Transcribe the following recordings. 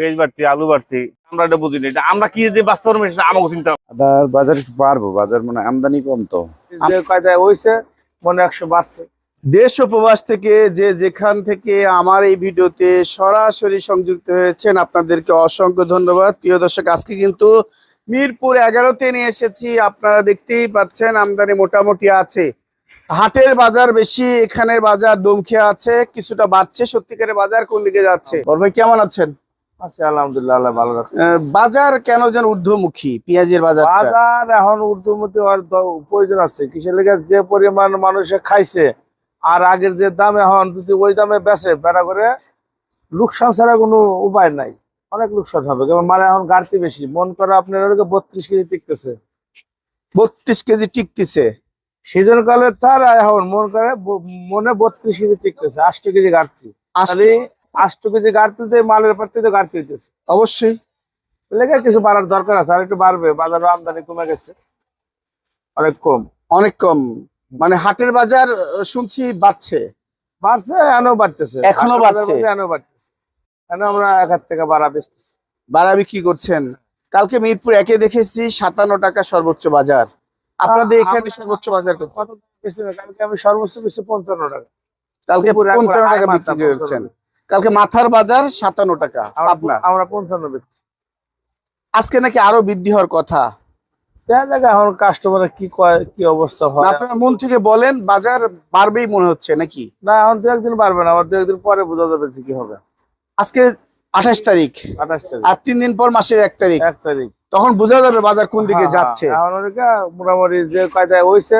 পেঁয়াজ বাড়তি আলু বাড়তি আমরা এটা বুঝিনি। এটা আমরা কি যে বাস্তব সেটা আমাকে চিন্তা আদার বাজার একটু পারব বাজার মানে আমদানি কম তো। যে হইছে মনে একশো বাড়ছে। দেশ ও প্রবাস থেকে যে যেখান থেকে আমার এই ভিডিওতে সরাসরি সংযুক্ত হয়েছেন আপনাদেরকে অসংখ্য ধন্যবাদ। প্রিয় দর্শক আজকে কিন্তু মিরপুর এগারোতে নিয়ে এসেছি। আপনারা দেখতেই পাচ্ছেন আমদানি মোটামুটি আছে। হাটের বাজার বেশি এখানের বাজার দমকে আছে কিছুটা বাড়ছে। সত্যিকারের বাজার কোন দিকে যাচ্ছে? বড় ভাই কেমন আছেন? বাজার কেন যেন ঊর্ধ্বমুখী পেঁয়াজের বাজারটা? বাজার এখন ঊর্ধ্বমতি হওয়ার প্রয়োজন আছে। কিসের লেগে যে পরিমাণ মানুষে খাইছে আর আগের যে দাম এখন যদি ওই দামে বেচে বেড়া করে লোকসান ছাড়া কোনো উপায় নাই। অনেক লোকসান হবে। মানে এখন ঘাটতি বেশি। মন করে আপনার বত্রিশ কেজি টিকতেছে। বত্রিশ কেজি টিকতেছে? সিজন কালে তার এখন মন করে মনে বত্রিশ কেজি টিকতেছে। আষ্ট কেজি ঘাটতি। আষ্ট কেজি ঘাটতিতে মালের পাত্রিতে ঘাটতি হইতেছে অবশ্যই। লেগে কিছু বাড়ার দরকার আছে আর একটু বাড়বে বাজারে আমদানি কমে গেছে। অনেক কম। অনেক কম। মানে হাটের বাজার শুনছি বাড়ছে। বাড়ছে এনও বাড়তেছে। এখনও বাড়ছে? এনও বাড়তেছে। এন আমরা এক হাত থেকে বাড়া বেচতেছি। বাড়া বিক্রি করছেন। কালকে মিরপুর একে দেখেছি সাতান্ন টাকা সর্বোচ্চ বাজার। আপনাদের এখানে সর্বোচ্চ বাজার কত? কালকে আমি সর্বোচ্চ বেশি পঞ্চান্ন টাকা। কালকে পঞ্চান্ন টাকা বিক্রি করেছেন। কালকে মাথার বাজার সাতান্ন টাকা আমরা আপনার আমরা পঞ্চান্ন বেচছি। আজকে নাকি আরও বৃদ্ধি হওয়ার কথা? দেখা যাক এখন কাস্টমারের কি কয় কি অবস্থা হয়। আপনার মন থেকে বলেন বাজার বাড়বেই মনে হচ্ছে নাকি? না এখন দু একদিন পারবে না আবার দু একদিন পরে বোঝা যাবে যে কি হবে। আজকে আঠাশ তারিখ। আঠাশ তারিখ। আর তিন দিন পর মাসের এক তারিখ। এক তারিখ। তখন বোঝা যাবে বাজার কোন দিকে হ্যাঁ, যাচ্ছে। হ্যাঁ, এখন মোটামুটি যে কয়টায় হইছে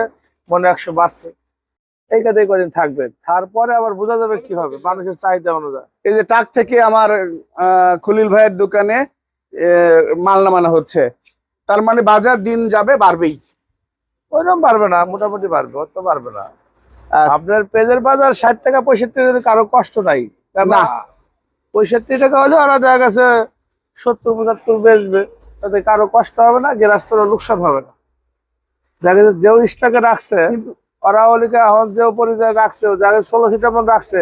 মনে একশো বাড়ছে। এই কাজে কদিন থাকবে? তারপরে আবার বোঝা যাবে কি হবে মানুষের চাহিদা অনুযায়ী। এই যে ট্রাক থেকে আমার আহ, খলিল ভাইয়ের দোকানে মাল নামানো হচ্ছে। তার মানে বাজার দিন যাবে বাড়বেই। ওইরকম পারবে না মোটামুটি পারবে অত পারবে না। আপনার পেজের বাজার ষাট টাকা পঁয়ষট্টি টাকা কারও কষ্ট নাই। না। পঁয়ষট্টি টাকা হলে ওরা দেখা গেছে সত্তর পঁচাত্তর বেচবে। তাতে কারও কষ্ট হবে না গেরাস্তর লোকসান হবে না। দেখা যাচ্ছে যেও স্টকে রাখছে ওরা ওলিকে এখন যে পরিচয় রাখছে ষোলোশো টাকা রাখছে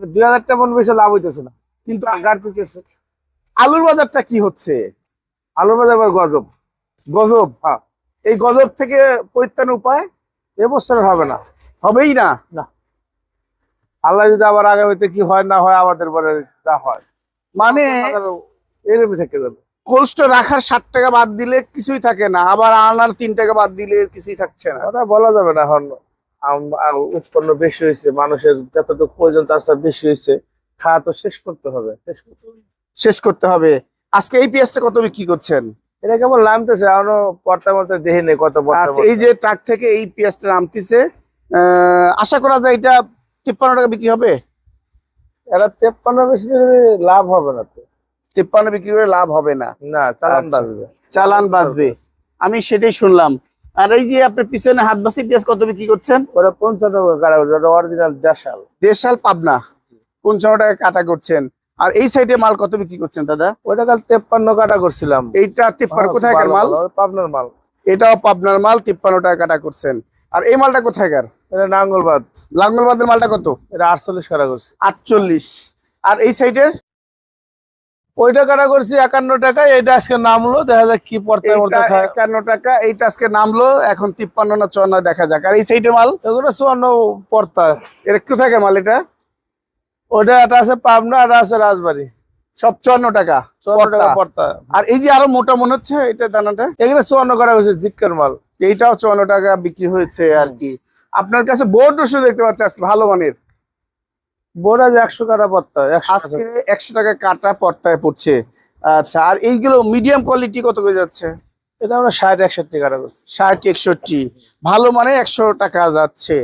দুই হাজার টাকা বেশি লাভ হইতেছে না। কিন্তু আলুর বাজারটা কি হচ্ছে? আলু বাজার গজব? গজব হ্যাঁ। এই গজব থেকে পরিত্রাণ উপায়? হবে না। হবেই না? আল্লাহ যদি আবার আগামীতে কি হয় না হয় আমাদের পরে তা হয়। মানে এরকমই থেকে যাবে। কোল্ড রাখার ষাট টাকা বাদ দিলে কিছুই থাকে না। আবার আনার তিন টাকা বাদ দিলে কিছুই থাকছে না। কথা বলা যাবে না এখন। উৎপন্ন বেশি হয়েছে মানুষের যতটুকু প্রয়োজন তার সাথে বেশি হয়েছে। খাওয়া তো শেষ করতে হবে। শেষ করতে হবে। আজকে এই পেঁয়াজটা কত বিক্রি করছেন? এটা নামতেছে? এখনও পর্তা মর্তা দেখি নেই কত আচ্ছা এই যে ট্রাক থেকে এই পেঁয়াজটা নামতেছে আশা করা যায় এটা তিপ্পান্ন টাকা বিক্রি হবে? এরা তেপ্পান্ন বেশি লাভ হবে না তো। তিপ্পান্ন বিক্রি করে লাভ হবে না। না চালান আচ্ছা। বাঁচবে। চালান বাঁচবে। আমি সেটাই শুনলাম। আর এই যে আপনার পিছনে হাত বাসি পেঁয়াজ কত বিক্রি করছেন? ওরা পঞ্চান্ন গাড়া অরিজিনাল দেশাল। দেশাল পাবনা। পঞ্চান্ন টাকা কাটা করছেন। আর এই সাইডে মাল কত বিক্রি করছেন দাদা? ওইটা কাল তেপ্পান্ন কাটা করছিলাম। এইটা তিপ্পান্ন কোথায়কার মাল? পাবনার মাল। এটাও পাবনার মাল তিপ্পান্ন টাকা কাটা করছেন। আর এই মালটা কোথায়কার এটা নাঙ্গলবাদ লাঙ্গলবাদের মালটা কত? এটা আটচল্লিশ কাটা করছে। আটচল্লিশ। আর এই সাইডে ওইটা কাটা করছি একান্ন টাকা এটা আজকে নামলো দেখা যাক কি পড়তে এইটা একান্ন টাকা এইটা আজকে নামলো এখন তিপ্পান্ন না চুয়ান্ন দেখা যাক। আর এই সাইডের মাল? এগুলো চুয়ান্ন পড়তা এর কোথায়কার মাল এটা? ওটা একটা আছে পাবনা আর আছে রাজবাড়ি। সব চুয়ান্ন টাকা চুয়ান্ন টাকা পড়তা। আর এই যে আরও মোটা মনে হচ্ছে এটা দানাটা? এখানে চুয়ান্ন কাটা করছে জিটকার মাল। এইটাও চুয়ান্ন টাকা বিক্রি হয়েছে আর কি। আপনার কাছে বোর্ড ওষুধ দেখতে পাচ্ছি আজকে ভালো মানের। আছে একশো কাটা পড়তা আজকে একশো টাকা কাটা পর্তায় পড়ছে। আচ্ছা আর এইগুলো মিডিয়াম কোয়ালিটি কত করে যাচ্ছে? এটা আমরা ষাট একষট্টি কাটা করছি। ষাট একষট্টি। ভালো মানে একশো টাকা যাচ্ছে।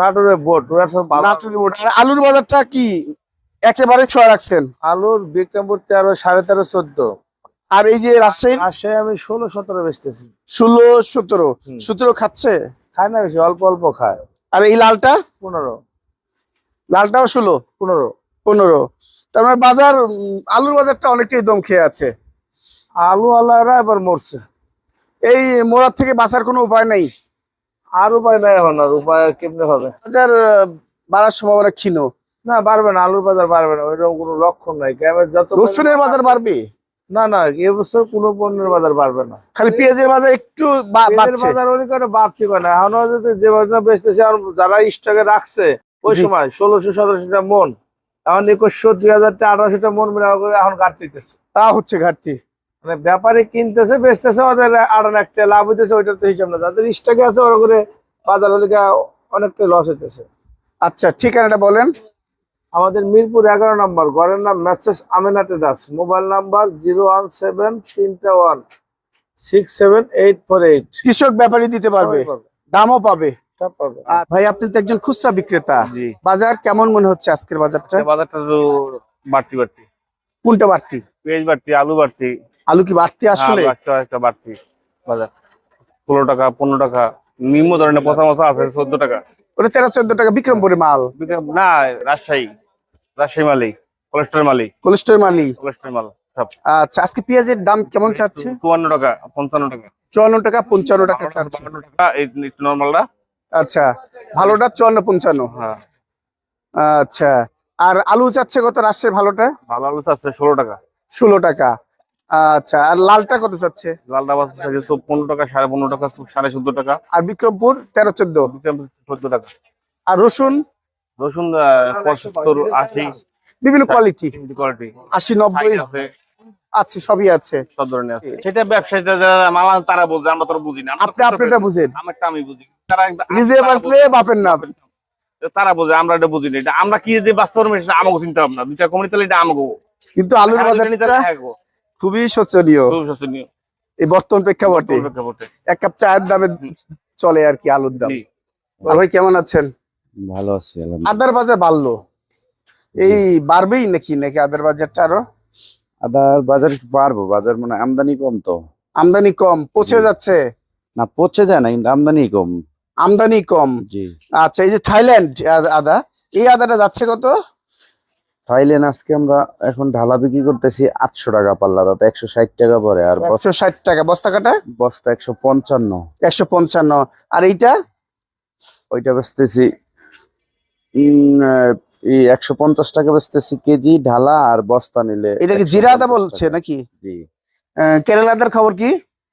নাটোরের বোট ওরা সব ভালো। নাটুরি বোর্ড আর আলুর বাজারটা কি? একেবারে ছয় রাখছেন। আলুর বিক্রমপুর তেরো সাড়ে তেরো চোদ্দ। আর এই যে রাজশাহীর? আর সে আমি ষোলো সতেরো বেচতেছি। ষোলো সতেরো। সতেরো খাচ্ছে? খায় না বেশি অল্প অল্প খায়। আর এই লালটা? পনেরো। লালটাও ষোলো পনেরো। পনেরো। তার মানে বাজার আলুর বাজারটা অনেকটাই দম খেয়ে আছে। আলু আল্লাহরা এবার মরছে। এই মোড়ার থেকে বাঁচার কোনো উপায় নেই। আর উপায় নাই এখন আর উপায় কেমনে হবে? বাজার বাড়ার সম্ভাবনা ক্ষীণ। না বাড়বে না আলুর বাজার বাড়বে না ওইরকম কোনো লক্ষণ নাই। যত রসুনের বাজার বাড়বে? না না এবছর কোনো পণ্যের বাজার বাড়বে না। খালি পেঁয়াজের বাজার একটু বাজার করে বাড়তি করে না এখন যদি যে বাজার বেচতেছে আর যারা স্টকে রাখছে ওই সময় ষোলোশো সতেরোশোটা মন এখন একুশশো দুই হাজার আঠারোশোটা মন মিলা করে এখন কাটতেছে তা হচ্ছে ঘাটতি। মানে ব্যাপারে কিনতেছে বেচতেছে ওদের আড়ান একটা লাভ হইতেছে ওইটার তো হিসাব না। যাদের স্টকে আছে ওরা করে বাজার হলে অনেকটা লস হইতেছে। আচ্ছা ঠিকানাটা বলেন। আমাদের মিরপুর এগারো নম্বর ঘরের নাম message Amena traders mobile number zero one seven তিনটা one six seven eight four eight. কৃষক ব্যাপারী দিতে পারবে। দামও পাবে। সব পাবে। আর ভাই আপনি তো একজন খুচরা বিক্রেতা। বাজার কেমন মনে হচ্ছে আজকের বাজারটা? বাজারটা তো বাড়তি বাড়তি। কোনটা বাড়তি? পেঁয়াজ বাড়তি আলু বাড়তি। আলু কি বাড়তি আসলে? হ্যাঁ, একটা বাড়তি বাজার। ষোলো টাকা পনেরো টাকা। নিম্ন ধরনের পচা মশা আছে চোদ্দ টাকা। ওটা তেরো চোদ্দ টাকা বিক্রমপুরে মাল। বিক্রম- না রাজশাহী। রাজশাহী মালি কোলেস্টার মালি কোলেস্টোর মালি কোলেস্টার মাল আচ্ছা আজকে পেঁয়াজের দাম কেমন চাচ্ছে? চুয়ান্ন টাকা পঞ্চান্ন টাকা। চুয়ান্ন টাকা পঞ্চান্ন টাকা চাচ্ছে। টাকা এই নর্মালটা আচ্ছা ভালোটা চুয়ান্ন পঞ্চান্ন। হ্যাঁ। আচ্ছা আর আলু চাচ্ছে কত? রাজশাহীর ভালোটা? ভালো আলু আছে ষোলো টাকা। ষোলো টাকা। আচ্ছা আর লালটা কত চাচ্ছে? লালটা পনেরো টাকা সাড়ে পনেরো টাকা সাড়ে চোদ্দ টাকা। আর বিক্রমপুর তেরো চোদ্দ। চোদ্দ টাকা। আর রসুন? রসুন পঁচাত্তর আশি। বিভিন্ন কোয়ালিটি কোয়ালিটি আশি নব্বই। আছে। সবই আছে। সব ধরনের আছে। সেটা ব্যবসায়ীরা যারা তারা বলছে আমরা তো বুঝি না আপনি আপনারটা বুঝেন। আমারটা আমি বুঝি। নিজে তারা বাঁচলে বাপের। তারা বোঝে আমরা এটা বুঝি না। এটা আমরা কি যে বাস্তব সেটা আমাকে চিন্তা ভাবনা। দুইটা কমিটি তাহলে এটা আমাকে কিন্তু আলুর বাজারটা খুবই শোচনীয়। খুব শোচনীয়। এই বর্তমান প্রেক্ষাপটে। এক কাপ চায়ের দামে চলে আর কি আলুর দাম। ভাই কেমন আছেন? ভালো আছি আদার বাজার বাড়লো। এই বাড়বেই নাকি নাকি আদার বাজারটা আরও? আদার বাজার পারব বাজার মানে আমদানি কম তো। আমদানি কম পচে যাচ্ছে। না পচে যায় না কিন্তু আমদানি কম। আমদানি কম। আচ্ছা এই যে থাইল্যান্ড আদা এই আদাটা যাচ্ছে কত? থাইল্যান্ড আজকে আমরা এখন ঢালা বিক্রি করতেছি আটশো টাকা পাল্লা একশো ষাট টাকা পরে আর একশো ষাট টাকা বস্তা কাটা? বস্তা একশো পঞ্চান্ন। একশো পঞ্চান্ন। আর এইটা? ওইটা বেচতেছি একশো পঞ্চাশ টাকা বেচতেছি কেজি ঢালা আর বস্তা নিলে এটা কি জিরা আদা বলছে নাকি? জি। খবর কি?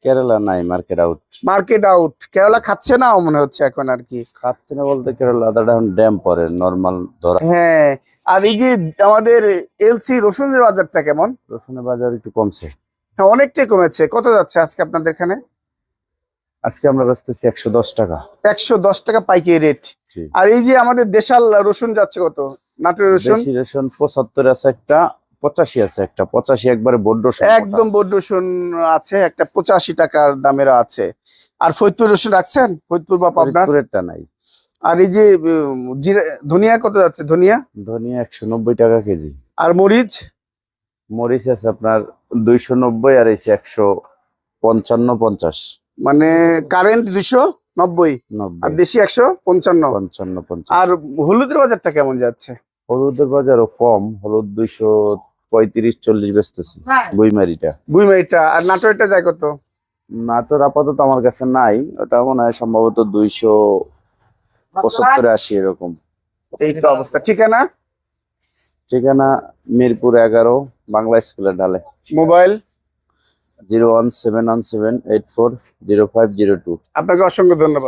কেরালা নাই market out market out Kerala খাচ্ছে না মনে হচ্ছে এখন আর কি? খাচ্ছে না বলতে কেরালা আদাটা এখন ড্যাম পরে নর্মাল ধরা। হ্যাঁ আর এই যে আমাদের এলসি রসুনের বাজারটা কেমন? রসুনের বাজার একটু কমছে। হ্যাঁ অনেকটাই কমেছে। কত যাচ্ছে আজকে আপনাদের এখানে? আজকে আমরা বেচতেছি একশো দশ টাকা। একশো দশ টাকা পাইকারি রেট আর এই যে আমাদের দেশাল রসুন যাচ্ছে কত? নাটোরের রসুন? রসুন পঁচাত্তর আছে একটা পঁচাশি আছে একটা পঁচাশি একবারে বড্ড রসুন একদম বড রসুন আছে একটা পঁচাশি টাকার দামের আছে। আর ফরিদপুর রসুন রাখছেন? ফরিদপুর বা পাবনার ফরিদপুরেরটা নাই। আর এই যে ধনিয়া কত যাচ্ছে? ধনিয়া? ধনিয়া একশো নব্বই টাকা কেজি। আর মরিচ? মরিচ আছে আপনার দুইশো নব্বই আর এসে একশো পঞ্চান্ন পঞ্চাশ। মানে কারেন্ট দুইশো নব্বই? আর দেশি একশো পঞ্চান্ন। পঞ্চান্ন আর হলুদের বাজারটা কেমন যাচ্ছে? হলুদের বাজারও কম হলুদ দুইশো পঁয়ত্রিশ চল্লিশ বেচতেছি। বইমারিটা। বুইমারিটা আর নাটোরটা যায় কত? নাটোর আপাতত আমার কাছে নাই ওটা মনে হয় সম্ভবত দুইশো পঁচাত্তর আশি এরকম। এই তো অবস্থা। ঠিকানা? ঠিকানা মিরপুর এগারো বাংলা স্কুলের ঢালে mobile? Zero one seven one seven eight four zero five zero two. আপনাকে অসংখ্য ধন্যবাদ।